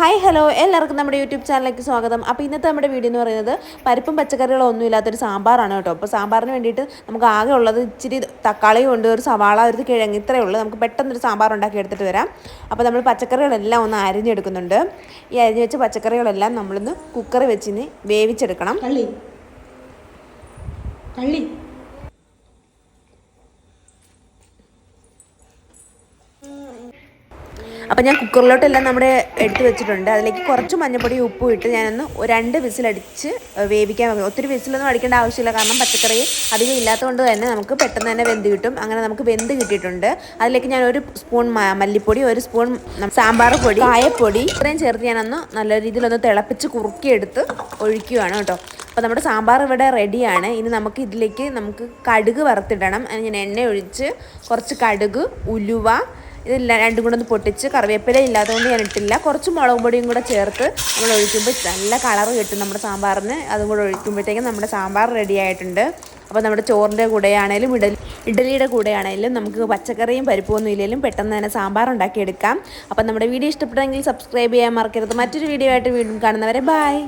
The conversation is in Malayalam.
ഹായ് ഹലോ എല്ലാവർക്കും നമ്മുടെ യൂട്യൂബ് ചാനലിലേക്ക് സ്വാഗതം. അപ്പോൾ ഇന്നത്തെ നമ്മുടെ വീഡിയോ എന്ന് പറയുന്നത് പരിപ്പും പച്ചക്കറികളും ഒന്നും ഇല്ലാത്തൊരു സാമ്പാറാണ് കേട്ടോ. അപ്പോൾ സാമ്പാറിന് വേണ്ടിയിട്ട് നമുക്ക് ആകെ ഉള്ളത് ഇച്ചിരി തക്കാളിയും ഉണ്ട് ഒരു സവാള ഒരു കിഴങ്ങ് ഇത്രയേ ഉള്ളൂ. നമുക്ക് പെട്ടെന്നൊരു സാമ്പാർ ഉണ്ടാക്കി എടുത്തിട്ട് വരാം. അപ്പോൾ നമ്മൾ പച്ചക്കറികളെല്ലാം ഒന്ന് അരിഞ്ഞെടുക്കുന്നുണ്ട്. ഈ അരിഞ്ഞ് വെച്ച പച്ചക്കറികളെല്ലാം നമ്മളൊന്ന് കുക്കറിൽ വെച്ചിന് വേവിച്ചെടുക്കണം. കള്ളി. കള്ളി. അപ്പോൾ ഞാൻ കുക്കറിലോട്ടെല്ലാം നമ്മുടെ എടുത്ത് വെച്ചിട്ടുണ്ട്. അതിലേക്ക് കുറച്ച് മഞ്ഞപ്പൊടി ഉപ്പും ഇട്ട് ഞാനൊന്ന് രണ്ട് വിസിലടിച്ച് വേവിക്കാൻ വെക്കും. ഒത്തിരി വിസിലൊന്നും അടിക്കേണ്ട ആവശ്യമില്ല. കാരണം പച്ചക്കറി അധികം ഇല്ലാത്തതുകൊണ്ട് തന്നെ നമുക്ക് പെട്ടെന്ന് തന്നെ വെന്ത് കിട്ടും. അങ്ങനെ നമുക്ക് വെന്ത് കിട്ടിയിട്ടുണ്ട്. അതിലേക്ക് ഞാൻ ഒരു സ്പൂൺ മല്ലിപ്പൊടി ഒരു സ്പൂൺ സാമ്പാർ പൊടി കായപ്പൊടി ഇത്രയും ചേർത്ത് ഞാനൊന്ന് നല്ല രീതിയിലൊന്ന് തിളപ്പിച്ച് കുറുക്കിയെടുത്ത് ഒഴിക്കുകയാണ് കേട്ടോ. അപ്പോൾ നമ്മുടെ സാമ്പാർ ഇവിടെ റെഡിയാണ്. ഇനി നമുക്ക് ഇതിലേക്ക് നമുക്ക് കടുക് വറുത്തിടണം. അതിന് ഞാൻ എണ്ണ ഒഴിച്ച് കുറച്ച് കടുക് ഉലുവ ഇതെല്ലാം രണ്ടും കൂടെ ഒന്ന് പൊട്ടിച്ച് കറിവേപ്പില ഇല്ലാത്തതുകൊണ്ട് ഞാൻ ഇട്ടില്ല. കുറച്ച് മുളക് പൊടിയും കൂടെ ചേർത്ത് നമ്മൾ ഒഴിക്കുമ്പോൾ നല്ല കളർ കിട്ടും നമ്മുടെ സാമ്പാറിന്. അതും കൂടെ ഒഴിക്കുമ്പോഴത്തേക്കും നമ്മുടെ സാമ്പാർ റെഡി ആയിട്ടുണ്ട്. അപ്പോൾ നമ്മുടെ ചോറിന്റെ കൂടെയാണേലും ഇഡലി ഇഡലിയുടെ കൂടെയാണേലും നമുക്ക് പച്ചക്കറിയും പരിപ്പൊന്നും ഇല്ലെങ്കിലും പെട്ടെന്ന് തന്നെ സാമ്പാർ ഉണ്ടാക്കിയെടുക്കാം. അപ്പോൾ നമ്മുടെ വീഡിയോ ഇഷ്ടപ്പെട്ടെങ്കിൽ സബ്സ്ക്രൈബ് ചെയ്യാൻ മറക്കരുത്. മറ്റൊരു വീഡിയോ ആയിട്ട് വീണ്ടും കാണുന്നവരെ ബൈ